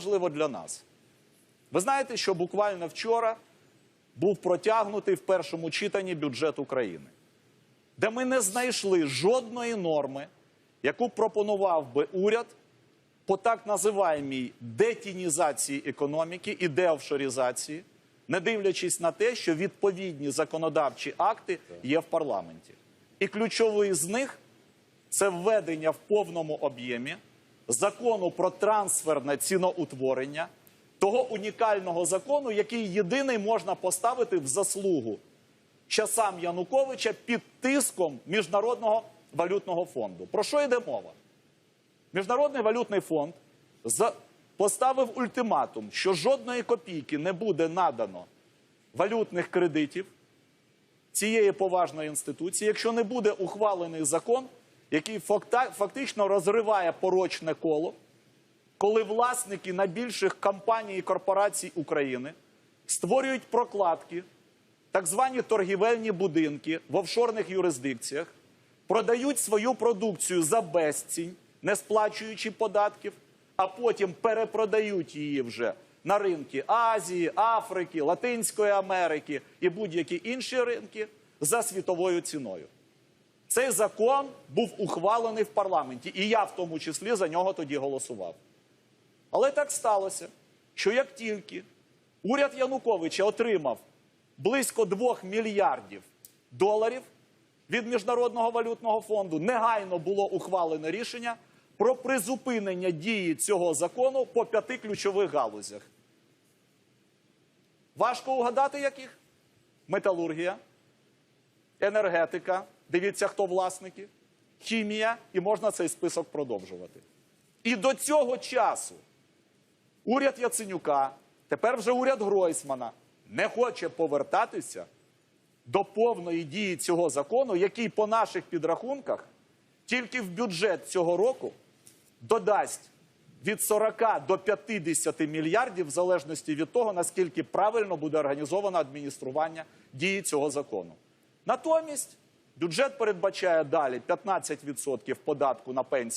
важливо для нас. Ви знаєте, що буквально вчора був протягнутий в першому читанні бюджет України, де ми не знайшли жодної норми, яку пропонував би уряд по так називаємій детінізації економіки і деофшорізації, не дивлячись на те, що відповідні законодавчі акти є в парламенті. І ключовий з них це введення в повному об'ємі закону про трансферне ціноутворення, того унікального закону, який єдиний можна поставити в заслугу часам Януковича під тиском Міжнародного валютного фонду. Про що йде мова? Міжнародний валютний фонд поставив ультиматум, що жодної копійки не буде надано валютних кредитів цієї поважної інституції, якщо не буде ухвалений закон, який фактично розриває порочне коло, коли власники найбільших компаній і корпорацій України створюють прокладки, так звані торгівельні будинки в офшорних юрисдикціях, продають свою продукцію за безцінь, не сплачуючи податків, а потім перепродають її вже на ринки Азії, Африки, Латинської Америки і будь-які інші ринки за світовою ціною. Цей закон був ухвалений в парламенті, і я в тому числі за нього тоді голосував. Але так сталося, що як тільки уряд Януковича отримав близько 2 мільярдів доларів від Міжнародного валютного фонду, негайно було ухвалене рішення про призупинення дії цього закону по п'яти ключових галузях. Важко угадати, яких? Металургія, енергетика, дивіться, хто власники, хімія, і можна цей список продовжувати. І до цього часу уряд Яценюка, тепер вже уряд Гройсмана, не хоче повертатися до повної дії цього закону, який по наших підрахунках тільки в бюджет цього року додасть від 40 до 50 мільярдів, в залежності від того, наскільки правильно буде організовано адміністрування дії цього закону. Натомість бюджет передбачає далі 15% податку на пенсії.